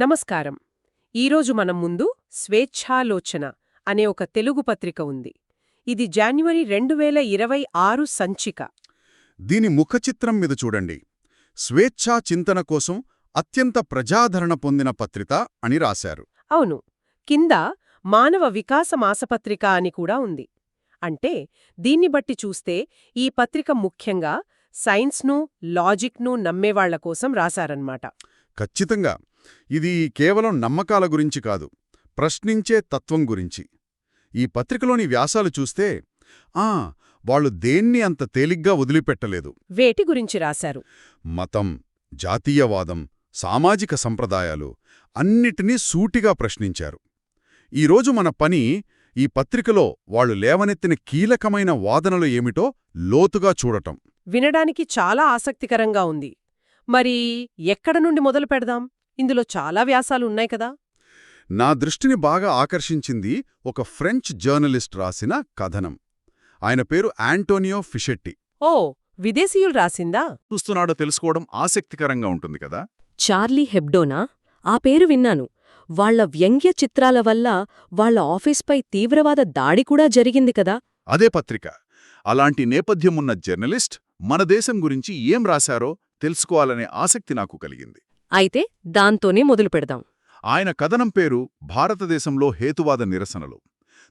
నమస్కారం. ఈరోజు మనం ముందు స్వేచ్ఛాలోచన అనే ఒక తెలుగు పత్రిక ఉంది. ఇది జాన్యువరి రెండు వేల ఇరవై ఆరు సంచిక. దీని ముఖచిత్రం మీద చూడండి. స్వేచ్ఛా చింతన కోసం అత్యంత ప్రజాదరణ పొందిన పత్రిక అని రాశారు. అవును. కింద మానవ వికాస మాసపత్రిక అని కూడా ఉంది. అంటే దీన్ని బట్టి చూస్తే ఈ పత్రిక ముఖ్యంగా సైన్స్ను లాజిక్ను నమ్మేవాళ్ళ కోసం రాశారన్నమాట. ఖచ్చితంగా. ఇది కేవలం నమ్మకాల గురించి కాదు ప్రశ్నించే తత్వం గురించి. ఈ పత్రికలోని వ్యాసాలు చూస్తే ఆ వాళ్ళు దేన్ని అంత తేలిగ్గా వదిలిపెట్టలేదు. వేటి గురించి రాశారు. మతం జాతీయవాదం సామాజిక సంప్రదాయాలు అన్నిటినీ సూటిగా ప్రశ్నించారు. ఈరోజు మన పని ఈ పత్రికలో వాళ్ళు లేవనెత్తిన కీలకమైన వాదనలు ఏమిటో లోతుగా చూడటం. వినడానికి చాలా ఆసక్తికరంగా ఉంది. మరి ఎక్కడ నుండి మొదలు పెడదాం? ఇందులో చాలా వ్యాసాలు ఉన్నాయి కదా. నా దృష్టిని బాగా ఆకర్షించింది ఒక ఫ్రెంచ్ జర్నలిస్ట్ రాసిన కథనం. ఆయన పేరు యాంటోనియో ఫిషెట్టి ఓ విదేశీయులు రాసిందా? చూస్తున్నాడో తెలుసుకోవడం ఆసక్తికరంగా ఉంటుంది కదా. చార్లీ హెబ్డోనా? ఆ పేరు విన్నాను. వాళ్ళ వ్యంగ్య చిత్రాల వల్ల వాళ్ళ ఆఫీస్పై తీవ్రవాద దాడి కూడా జరిగింది కదా. అదే పత్రిక. అలాంటి నేపథ్యమున్న జర్నలిస్ట్ మన దేశం గురించి ఏం రాశారో తెలుసుకోవాలనే ఆసక్తి నాకు కలిగింది. అయితే దాంతోనే మొదలు పెడదాం. ఆయన కథనం పేరు భారతదేశంలో హేతువాద నిరసనలు.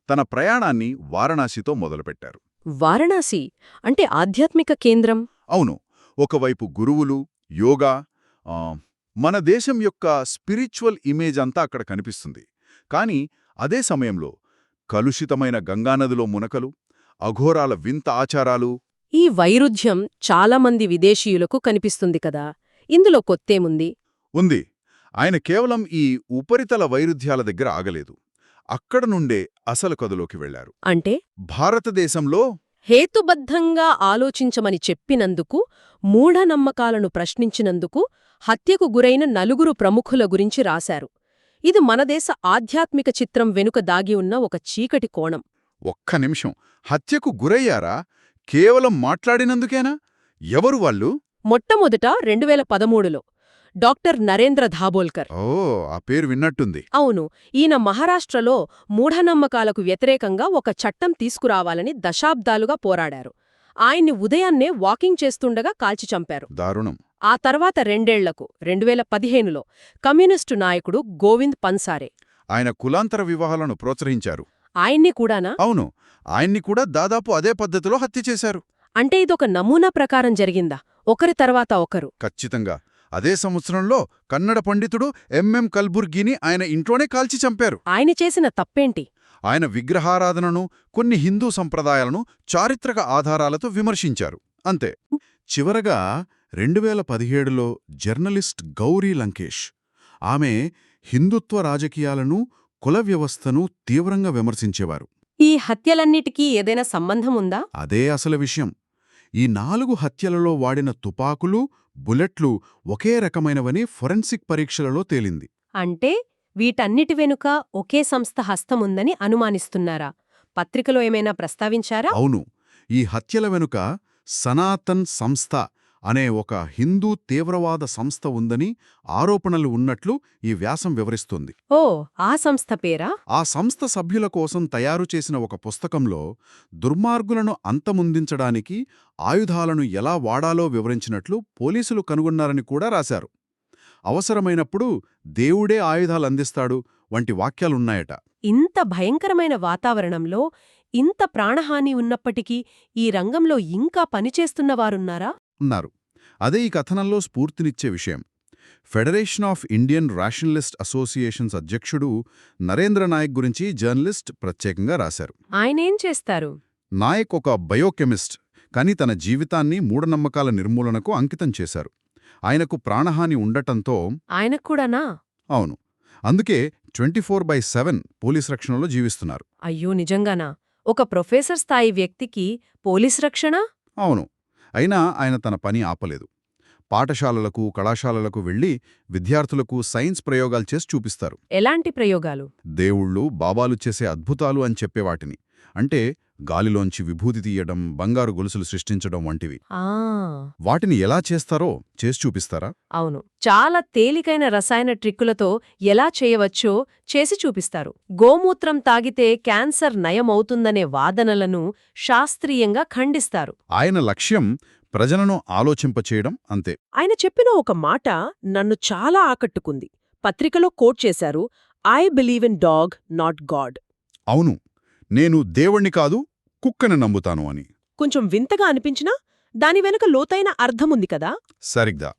తన ప్రయాణాన్ని వారణాసితో మొదలుపెట్టారు. వారణాసి అంటే ఆధ్యాత్మిక కేంద్రం? అవును. ఒకవైపు గురువులు యోగా మన దేశం యొక్క స్పిరిచువల్ ఇమేజ్ అంతా అక్కడ కనిపిస్తుంది. కానీ అదే సమయంలో కలుషితమైన గంగానదిలో మునకలు అఘోరాల వింత ఆచారాలు. ఈ వైరుధ్యం చాలామంది విదేశీయులకు కనిపిస్తుంది కదా. ఇందులో కొత్తేముంది? ఉంది. ఆయన కేవలం ఈ ఉపరితల వైరుధ్యాల దగ్గర ఆగలేదు. అక్కడ నుండే అసలు కథలోకి వెళ్ళారు అంటే? భారతదేశంలో హేతుబద్ధంగా ఆలోచించమని చెప్పినందుకు మూఢనమ్మకాలను ప్రశ్నించినందుకు హత్యకు గురైన నలుగురు ప్రముఖుల గురించి రాశారు. ఇది మన దేశ ఆధ్యాత్మిక చిత్రం వెనుక దాగి ఉన్న ఒక చీకటి కోణం. ఒక్క నిమిషం. హత్యకు గురయ్యారా? కేవలం మాట్లాడినందుకేనా? ఎవరు వాళ్ళు? మొట్టమొదట రెండువేల పదమూడులో డాక్టర్ నరేంద్ర ధాబోల్కర్. ఓ ఆ పేరు విన్నట్టుంది. అవును ఈయన మహారాష్ట్రలో మూఢనమ్మకాలకు వ్యతిరేకంగా ఒక చట్టం తీసుకురావాలని దశాబ్దాలుగా పోరాడారు. ఆయన్ని ఉదయాన్నే వాకింగ్ చేస్తుండగా కాల్చి చంపారు. దారుణం. ఆ తర్వాత రెండేళ్ళకు రెండువేల పదిహేనులో కమ్యూనిస్టు నాయకుడు గోవింద్ పన్సారే. ఆయన కులాంతర వివాహాలను ప్రోత్సహించారు. ఆయన్ని కూడానా? అవును ఆయన్ని కూడా దాదాపు అదే పద్ధతిలో హత్య చేశారు. అంటే ఇదొక నమూనా ప్రకారం జరిగిందా? ఒకరి తర్వాత ఒకరు. ఖచ్చితంగా. అదే సంవత్సరంలో కన్నడ పండితుడు ఎంఎం కల్బుర్గిని ఆయన ఇంట్లోనే కాల్చి చంపారు. ఆయన చేసిన తప్పేంటి? ఆయన విగ్రహారాధనను కొన్ని హిందూ సంప్రదాయాలను చారిత్రక ఆధారాలతో విమర్శించారు. అంతే. చివరగా రెండువేల పదిహేడులో జర్నలిస్ట్ గౌరీ లంకేష్ ఆమె హిందుత్వ రాజకీయాలను కుల వ్యవస్థను తీవ్రంగా విమర్శించేవారు. ఈ హత్యలన్నిటికీ ఏదైనా సంబంధం ఉందా? అదే అసలు విషయం. ఈ నాలుగు హత్యలలో వాడిన తుపాకులు బుల్లెట్లు ఒకే రకమైనవని ఫొరెన్సిక్ పరీక్షలలో తేలింది. అంటే వీటన్నిటి వెనుక ఒకే సంస్థ హస్తముందని అనుమానిస్తున్నారా? పత్రికలో ఏమైనా ప్రస్తావించారా? అవును. ఈ హత్యల వెనుక సనాతన్ సంస్థ అనే ఒక హిందూ తీవ్రవాద సంస్థ ఉందని ఆరోపణలు ఉన్నట్లు ఈ వ్యాసం వివరిస్తుంది. ఓ ఆ సంస్థ పేరా? ఆ సంస్థ సభ్యుల కోసం తయారు చేసిన ఒక పుస్తకంలో దుర్మార్గులను అంతమొందించడానికి ఆయుధాలను ఎలా వాడాలో వివరించినట్లు పోలీసులు కనుగొన్నారని కూడా రాశారు. అవసరమైనప్పుడు దేవుడే ఆయుధాలందిస్తాడు వంటి వాక్యాలున్నాయట. ఇంత భయంకరమైన వాతావరణంలో ఇంత ప్రాణహాని ఉన్నప్పటికీ ఈ రంగంలో ఇంకా పనిచేస్తున్నవారున్నారా ఉన్నారు. అదే ఈ కథనంలో స్ఫూర్తినిచ్చే విషయం. Federation of Indian rationalist associations అధ్యక్షుడు నరేంద్ర నాయక్ గురించి జర్నలిస్ట్ ప్రత్యేకంగా రాశారు. ఆయనేం చేస్తారు? నాయక్ ఒక బయోకెమిస్ట్ కానీ తన జీవితాన్ని మూఢనమ్మకాల నిర్మూలనకు అంకితం చేశారు. ఆయనకు ప్రాణహాని ఉండటంతో ఆయనక్కూడానా అవును. అందుకే twenty four by seven police రక్షణలో జీవిస్తున్నారు. అయ్యో నిజంగానా? ఒక ప్రొఫెసర్ స్థాయి వ్యక్తికి పోలీస్ రక్షణ? అవును. అయినా ఆయన తన పని ఆపలేదు. పాఠశాలలకు కళాశాలలకు వెళ్ళి విద్యార్థులకు సైన్స్ ప్రయోగాలు చేసి చూపిస్తారు. ఎలాంటి ప్రయోగాలు? దేవుళ్ళు బాబాలు చేసే అద్భుతాలు అని చెప్పేవాటిని. అంటే గాలిలోంచి విభూతి తీయడం బంగారు గొలుసులు సృష్టించడం వంటివి. ఆ! వాటిని ఎలా చేస్తారో చేసి చూపిస్తారా? అవును. చాలా తేలికైన రసాయన ట్రిక్కులతో ఎలా చేయవచ్చో చేసి చూపిస్తారు. గోమూత్రం తాగితే క్యాన్సర్ నయమవుతుందనే వాదనలను శాస్త్రీయంగా ఖండిస్తారు. ఆయన లక్ష్యం ప్రజలను ఆలోచింపచేయడం అంతే. ఆయన చెప్పిన ఒక మాట నన్ను చాలా ఆకట్టుకుంది. పత్రికలో కోట్ చేశారు I believe in dog not god. అవును. నేను దేవుణ్ణి కాదు కుక్కని నమ్ముతాను అని. కొంచెం వింతగా అనిపించినా దాని వెనుక లోతైన అర్థముంది కదా? సరిగ్గా.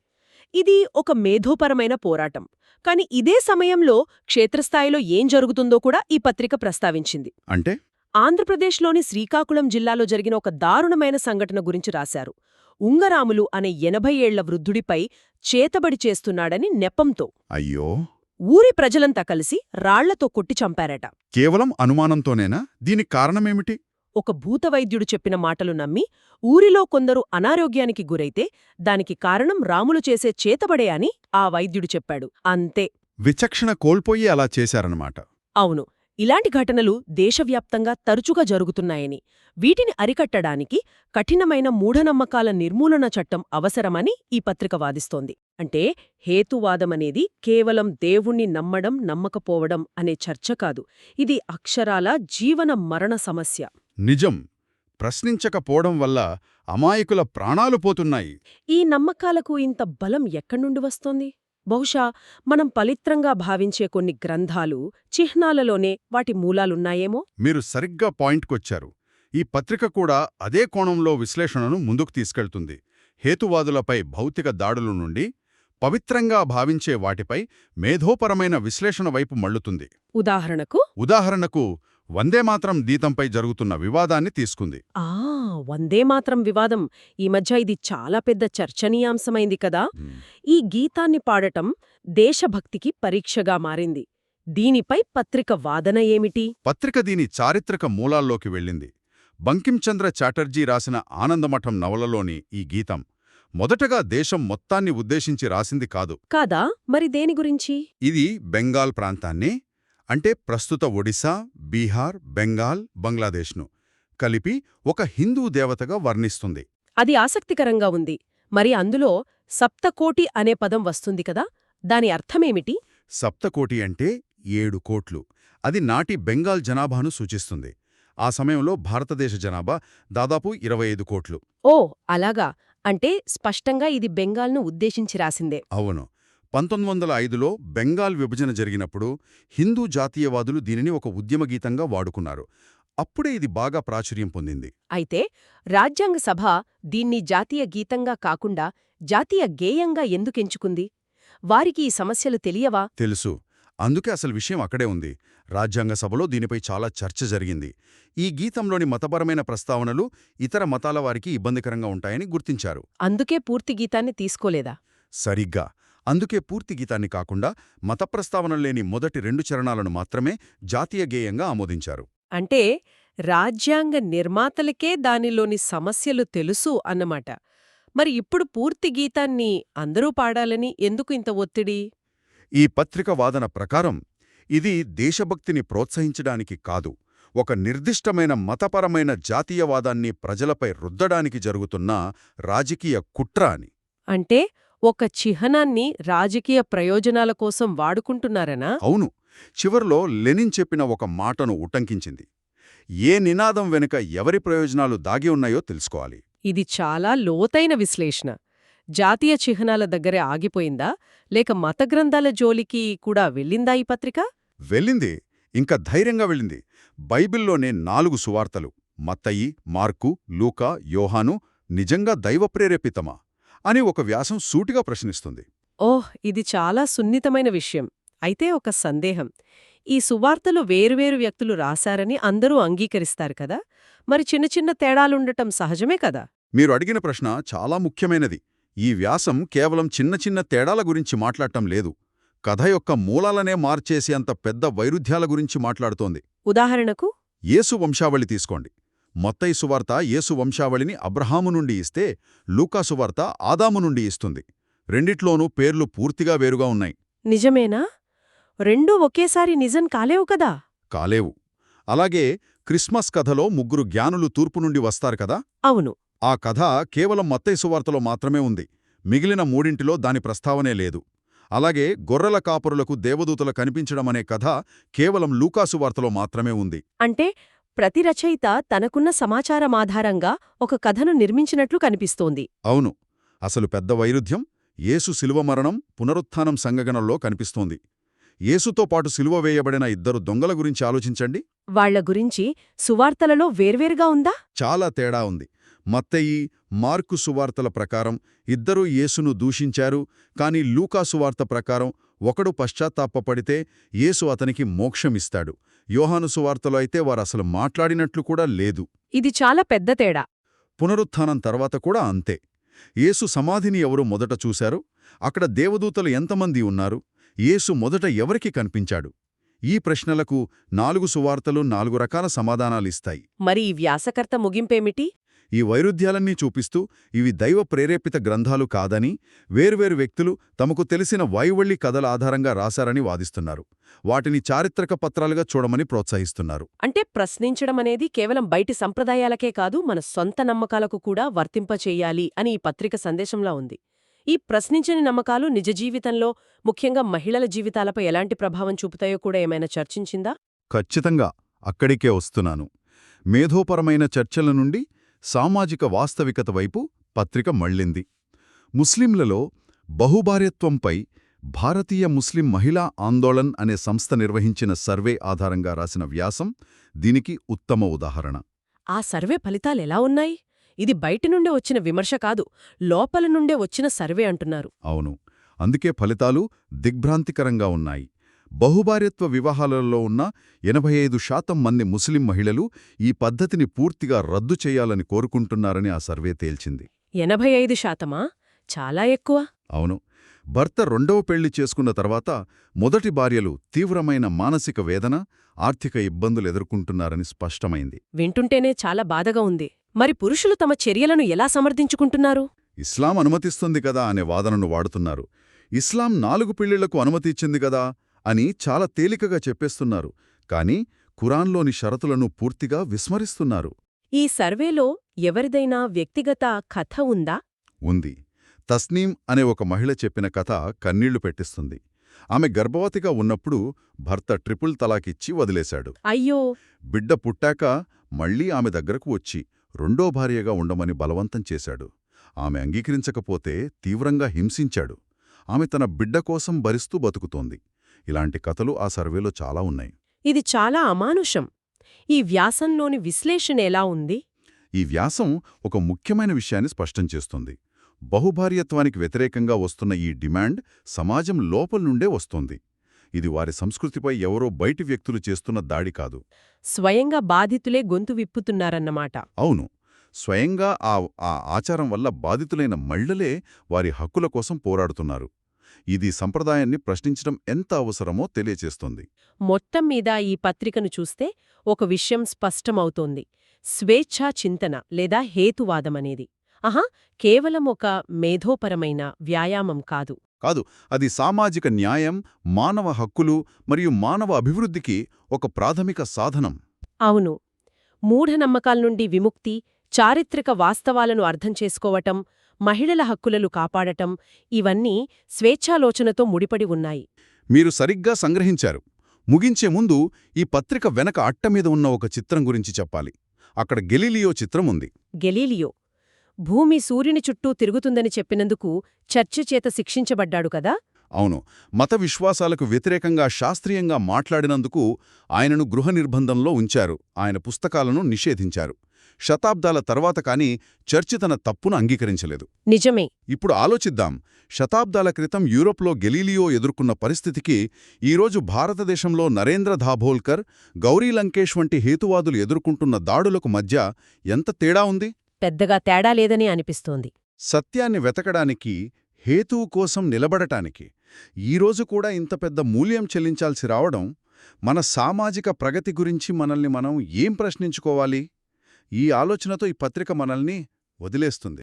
ఇది ఒక మేధోపరమైన పోరాటం. కాని ఇదే సమయంలో క్షేత్రస్థాయిలో ఏం జరుగుతుందో కూడా ఈ పత్రిక ప్రస్తావించింది. అంటే? ఆంధ్రప్రదేశ్లోని శ్రీకాకుళం జిల్లాలో జరిగిన ఒక దారుణమైన సంఘటన గురించి రాశారు. ఉంగరాములు అనే ఎనభై ఏళ్ళ వృద్ధుడిపై చేతబడి చేస్తున్నాడని నెపంతో. అయ్యో! ఊరి ప్రజలంతా కలిసి రాళ్ళతో కొట్టి చంపారట. కేవలం అనుమానంతోనేనా? దీనికి కారణమేమిటి? ఒక భూతవైద్యుడు చెప్పిన మాటలు నమ్మి ఊరిలో కొందరు అనారోగ్యానికి గురైతే దానికి కారణం రాములు చేసే చేతబడే అని ఆ వైద్యుడు చెప్పాడు. అంతే. విచక్షణ కోల్పోయి అలా చేశారన్నమాట. అవును. ఇలాంటి ఘటనలు దేశవ్యాప్తంగా తరచుగా జరుగుతున్నాయని వీటిని అరికట్టడానికి కఠినమైన మూఢనమ్మకాల నిర్మూలన చట్టం అవసరమని ఈ పత్రిక వాదిస్తోంది. అంటే హేతువాదమనేది కేవలం దేవుణ్ణి నమ్మడం నమ్మకపోవడం అనే చర్చ కాదు. ఇది అక్షరాల జీవన మరణ సమస్య. నిజం. ప్రశ్నించకపోవడం వల్ల అమాయకుల ప్రాణాలు పోతున్నాయి. ఈ నమ్మకాలకు ఇంత బలం ఎక్కడ్నుండి వస్తోంది? బహుశా మనం పవిత్రంగా భావించే కొన్ని గ్రంథాలు చిహ్నాలలోనే వాటి మూలాలున్నాయేమో? మీరు సరిగ్గా పాయింట్కొచ్చారు. ఈ పత్రిక కూడా అదే కోణంలో విశ్లేషణను ముందుకు తీసుకెళ్తుంది. హేతువాదులపై భౌతిక దాడుల నుండి పవిత్రంగా భావించే వాటిపై మేధోపరమైన విశ్లేషణ వైపు మళ్ళుతుంది. ఉదాహరణకు? ఉదాహరణకు వందేమాత్రం దీతంపై జరుగుతున్న వివాదాన్ని తీసుకుంది. ఆ వందే మాత్రం వివాదం. ఈ మధ్య ఇది చాలా పెద్ద చర్చనీయాంశమైంది కదా. ఈ గీతాన్ని పాడటం దేశభక్తికి పరీక్షగా మారింది. దీనిపై పత్రిక వాదన ఏమిటి? పత్రిక దీని చారిత్రక మూలాల్లోకి వెళ్ళింది. బంకించంద్ర చాటర్జీ రాసిన ఆనందమఠం నవలలోని ఈ గీతం మొదటగా దేశం మొత్తాన్ని ఉద్దేశించి రాసింది కాదు. కాదా? మరి దేని గురించి? ఇది బెంగాల్ ప్రాంతాన్ని అంటే ప్రస్తుత ఒడిశా బీహార్ బెంగాల్ బంగ్లాదేశ్ను కలిపి ఒక హిందూ దేవతగా వర్ణిస్తుంది. అది ఆసక్తికరంగా ఉంది. మరి అందులో సప్తకోటి అనే పదం వస్తుంది కదా దాని అర్థమేమిటి? సప్తకోటి అంటే ఏడు కోట్లు. అది నాటి బెంగాల్ జనాభాను సూచిస్తుంది. ఆ సమయంలో భారతదేశ జనాభా దాదాపు ఇరవై ఐదు కోట్లు. ఓ అలాగా. అంటే స్పష్టంగా ఇది బెంగాల్ను ఉద్దేశించి రాసిందే. అవును. పంతొమ్మిది వందల ఐదులో బెంగాల్ విభజన జరిగినప్పుడు హిందూ జాతీయవాదులు దీనిని ఒక ఉద్యమ గీతంగా వాడుకున్నారు. అప్పుడే ఇది బాగా ప్రాచుర్యం పొందింది. అయితే రాజ్యాంగ సభ దీన్ని జాతీయ గీతంగా కాకుండా జాతీయ గేయంగా ఎందుకెంచుకుంది? వారికి ఈ సమస్యలు తెలియవా? తెలుసు. అందుకే అసలు విషయం అక్కడే ఉంది. రాజ్యాంగ సభలో దీనిపై చాలా చర్చ జరిగింది. ఈ గీతంలోని మతపరమైన ప్రస్తావనలు ఇతర మతాల వారికి ఇబ్బందికరంగా ఉంటాయని గుర్తించారు. అందుకే పూర్తి గీతాన్ని తీసుకోలేదా? సరిగ్గా. అందుకే పూర్తి గీతాన్ని కాకుండా మత లేని మొదటి రెండు చరణాలను మాత్రమే జాతీయ గేయంగా ఆమోదించారు. అంటే రాజ్యాంగ నిర్మాతలకే దానిలోని సమస్యలు తెలుసు అన్నమాట. మరి ఇప్పుడు పూర్తి గీతాన్ని అందరూ పాడాలని ఎందుకు ఇంత ఒత్తిడి? ఈ పత్రిక వాదన ప్రకారం ఇది దేశభక్తిని ప్రోత్సహించడానికి కాదు ఒక నిర్దిష్టమైన మతపరమైన జాతీయవాదాన్ని ప్రజలపై రుద్దడానికి జరుగుతున్న రాజకీయ కుట్ర అని. అంటే ఒక చిహ్నాన్ని రాజకీయ ప్రయోజనాల కోసం వాడుకుంటున్నారనా? అవును. చివర్లో లెనిన్ చెప్పిన ఒక మాటను ఉటంకించింది. ఏ నినాదం వెనుక ఎవరి ప్రయోజనాలు దాగి ఉన్నాయో తెలుసుకోవాలి. ఇది చాలా లోతైన విశ్లేషణ. జాతీయ చిహ్నాల దగ్గరే ఆగిపోయిందా? లేక మత గ్రంథాల జోలికి కూడా వెళ్ళిందా ఈ పత్రిక? వెళ్ళింది. ఇంకా ధైర్యంగా వెళ్ళింది. బైబిల్లోనే నాలుగు సువార్తలు. మత్తయి మార్కు లూకా యోహాను నిజంగా దైవప్రేరేపితమా? అని ఒక వ్యాసం సూటిగా ప్రశ్నిస్తుంది. ఓహ్! ఇది చాలా సున్నితమైన విషయం. అయితే ఒక సందేహం. ఈ సువార్తలు వేరువేరు వ్యక్తులు రాశారని అందరూ అంగీకరిస్తారు కదా? మరి చిన్న చిన్న తేడాలుండటం సహజమే కదా? మీరు అడిగిన ప్రశ్న చాలా ముఖ్యమైనది. ఈ వ్యాసం కేవలం చిన్న చిన్న తేడాల గురించి మాట్లాడటం లేదు. కథ యొక్క మూలాలనే మార్చేసి అంత పెద్ద వైరుధ్యాల గురించి మాట్లాడుతోంది. ఉదాహరణకు? యేసు వంశావళి తీసుకోండి. మొత్తయి సువార్త యేసు వంశావళిని అబ్రహాము నుండి ఇస్తే లూకా సువార్త ఆదాము నుండి ఇస్తుంది. రెండిట్లోనూ పేర్లు పూర్తిగా వేరుగా ఉన్నాయి. నిజమేనా? రెండూ ఒకేసారి నిజం కాలేవు కదా? కాలేవు. అలాగే క్రిస్మస్ కథలో ముగ్గురు జ్ఞానులు తూర్పు నుండి వస్తారు కదా? అవును. ఆ కథ కేవలం మత్తయి సువార్తలో మాత్రమే ఉంది. మిగిలిన మూడింటిలో దాని ప్రస్తావనే లేదు. అలాగే గొర్రెల కాపురులకు దేవదూతల కనిపించడమనే కథ కేవలం లూకాసు వార్తలో మాత్రమే ఉంది. అంటే ప్రతి రచయిత తనకున్న సమాచారం ఆధారంగా ఒక కథను నిర్మించినట్లు కనిపిస్తోంది. అవును. అసలు పెద్ద వైరుధ్యం యేసు శిలువ మరణం పునరుత్థానం సంగగనంలో కనిపిస్తోంది. యేసుతో పాటు శిలువ వేయబడిన ఇద్దరు దొంగల గురించి ఆలోచించండి. వాళ్ళ గురించి సువార్తలలో వేర్వేరుగా ఉందా? చాలా తేడా ఉంది. మత్తయి మార్కు సువార్తల ప్రకారం ఇద్దరూ యేసును దూషించారు కాని లూకా సువార్త ప్రకారం ఒకడు పశ్చాత్తాపపడితే యేసు అతనికి మోక్షమిస్తాడు. యోహాను సువార్తలో అయితే వారసలు మాట్లాడినట్లు కూడా లేదు. ఇది చాలా పెద్ద తేడా. పునరుత్థానం తర్వాత కూడా అంతే. యేసు సమాధిని ఎవరు మొదట చూశారు? అక్కడ దేవదూతలు ఎంతమంది ఉన్నారు? యేసు మొదట ఎవరికి కనిపించాడు? ఈ ప్రశ్నలకు నాలుగు సువార్తలు నాలుగు రకాల సమాధానాలిస్తాయి. మరి ఈ వ్యాసకర్త ముగింపేమిటి? ఈ వైరుధ్యాలన్నీ చూపిస్తూ ఇవి దైవ ప్రేరేపిత గ్రంథాలు కాదని వేర్వేరు వ్యక్తులు తమకు తెలిసిన వైవళ్ళి కథల ఆధారంగా రాశారని వాదిస్తున్నారు. వాటిని చారిత్రక పత్రాలుగా చూడమని ప్రోత్సహిస్తున్నారు. అంటే ప్రశ్నించడం అనేది కేవలం బయటి సంప్రదాయాలకే కాదు మన సొంత నమ్మకాలకు కూడా వర్తింపచేయాలి అని ఈ పత్రిక సందేశంలా ఉంది. ఈ ప్రశ్నించని నమ్మకాలు నిజ జీవితంలో ముఖ్యంగా మహిళల జీవితాలపై ఎలాంటి ప్రభావం చూపుతాయో కూడా ఏమైనా చర్చించిందా? ఖచ్చితంగా అక్కడికే వస్తున్నాను. మేధోపరమైన చర్చల నుండి సామాజిక వాస్తవికత వైపు పత్రిక మళ్ళింది. ముస్లింలలో బహుభార్యత్వంపై భారతీయ ముస్లిం మహిళా ఆందోళన్ అనే సంస్థ నిర్వహించిన సర్వే ఆధారంగా రాసిన వ్యాసం దీనికి ఉత్తమ ఉదాహరణ. ఆ సర్వే ఫలితాలెలా ఉన్నాయి? ఇది బయటి నుండే వచ్చిన విమర్శ కాదు లోపల నుండే వచ్చిన సర్వే అంటున్నారు. అవును. అందుకే ఫలితాలు దిగ్భ్రాంతికరంగా ఉన్నాయి. బహుభార్యత్వ వివాహాలలో ఉన్న ఎనభై ఐదు శాతం మంది ముస్లిం మహిళలు ఈ పద్ధతిని పూర్తిగా రద్దు చేయాలని కోరుకుంటున్నారని ఆ సర్వే తేల్చింది. ఎనభై ఐదు శాతమా? చాలా ఎక్కువ. అవును. భర్త రెండవ పెళ్ళి చేసుకున్న తర్వాత మొదటి భార్యలు తీవ్రమైన మానసిక వేదన ఆర్థిక ఇబ్బందులు ఎదుర్కొంటున్నారని స్పష్టమైంది. వింటుంటేనే చాలా బాధగా ఉంది. మరి పురుషులు తమ చర్యలను ఎలా సమర్థించుకుంటున్నారు? ఇస్లాం అనుమతిస్తుంది కదా అనే వాదనను వాడుతున్నారు. ఇస్లాం నాలుగు పెళ్ళిళ్ళకు అనుమతి ఇచ్చింది కదా? అని చాలా తేలికగా చెప్పేస్తున్నారు కాని ఖురాన్లోని షరతులను పూర్తిగా విస్మరిస్తున్నారు. ఈ సర్వేలో ఎవరిదైనా వ్యక్తిగత కథ ఉందా? ఉంది. తస్నీం అనే ఒక మహిళ చెప్పిన కథ కన్నీళ్ళు పెట్టిస్తుంది. ఆమె గర్భవతిగా ఉన్నప్పుడు భర్త ట్రిపుల్ తలాకిచ్చి వదిలేశాడు. అయ్యో! బిడ్డ పుట్టాక మళ్ళీ ఆమె దగ్గరకు వచ్చి రెండో భార్యగా ఉండమని బలవంతం చేశాడు. ఆమె అంగీకరించకపోతే తీవ్రంగా హింసించాడు. ఆమె తన బిడ్డ కోసం భరిస్తూ బతుకుతోంది. ఇలాంటి కథలు ఆ సర్వేలో చాలా ఉన్నాయి. ఇది చాలా అమానుషం. ఈ వ్యాసంలోని విశ్లేషణ ఎలా ఉంది? ఈ వ్యాసం ఒక ముఖ్యమైన విషయాన్ని స్పష్టం చేస్తుంది. బహుభార్యత్వానికి వ్యతిరేకంగా వస్తున్న ఈ డిమాండ్ సమాజం లోపల నుండే వస్తోంది. ఇది వారి సంస్కృతిపై ఎవరో బయటి వ్యక్తులు చేస్తున్న దాడి కాదు. స్వయంగా బాధితులే గొంతు విప్పుతున్నారన్నమాట. అవును. స్వయంగా ఆ ఆచారం వల్ల బాధితులైన మహిళలే వారి హక్కుల కోసం పోరాడుతున్నారు. ఇది సంప్రదాయాన్ని ప్రశ్నించడం ఎంత అవసరమో తెలియచేస్తుంది. మొత్తం మీద ఈ పత్రికను చూస్తే ఒక విషయం స్పష్టమవుతోంది. స్వేచ్ఛా చింతన లేదా హేతువాదమనేది ఆహా కేవలం ఒక మేధోపరమైన వ్యాయామం కాదు. కాదు అది సామాజిక న్యాయం మానవ హక్కులు మరియు మానవ అభివృద్ధికి ఒక ప్రాథమిక సాధనం. అవును. మూఢనమ్మకాల నుండి విముక్తి చారిత్రక వాస్తవాలను అర్థం చేసుకోవటం మహిళల హక్కులను కాపాడటం ఇవన్నీ స్వేచ్ఛాలోచనతో ముడిపడి ఉన్నాయి. మీరు సరిగ్గా సంగ్రహించారు. ముగించే ముందు ఈ పత్రిక వెనక అట్టమీద ఉన్న ఒక చిత్రం గురించి చెప్పాలి. అక్కడ గెలీలియో చిత్రం ఉంది. గెలీలియో. భూమి సూర్యుని చుట్టూ తిరుగుతుందని చెప్పినందుకు చర్చ చేత శిక్షించబడ్డాడు కదా? అవును. మత విశ్వాసాలకు వ్యతిరేకంగా శాస్త్రీయంగా మాట్లాడినందుకు ఆయనను గృహ నిర్బంధంలో ఉంచారు. ఆయన పుస్తకాలను నిషేధించారు. శతాబ్దాల తర్వాత కానీ చర్చి తన తప్పును అంగీకరించలేదు. నిజమే. ఇప్పుడు ఆలోచిద్దాం. శతాబ్దాల క్రితం యూరోప్లో గెలీలియో ఎదుర్కొన్న పరిస్థితికి ఈరోజు భారతదేశంలో నరేంద్ర ధాబోల్కర్ గౌరీ లంకేష్ వంటి హేతువాదులు ఎదుర్కొంటున్న దాడులకు మధ్య ఎంత తేడా ఉంది? పెద్దగా తేడా లేదని అనిపిస్తోంది. సత్యాన్ని వెతకడానికి హేతువు కోసం నిలబడటానికి ఈరోజు కూడా ఇంత పెద్ద మూల్యం చెల్లించాల్సి రావడం మన సామాజిక ప్రగతి గురించి మనల్ని మనం ఏం ప్రశ్నించుకోవాలి? ఈ ఆలోచనతో ఈ పత్రిక మనల్ని వదిలేస్తుంది.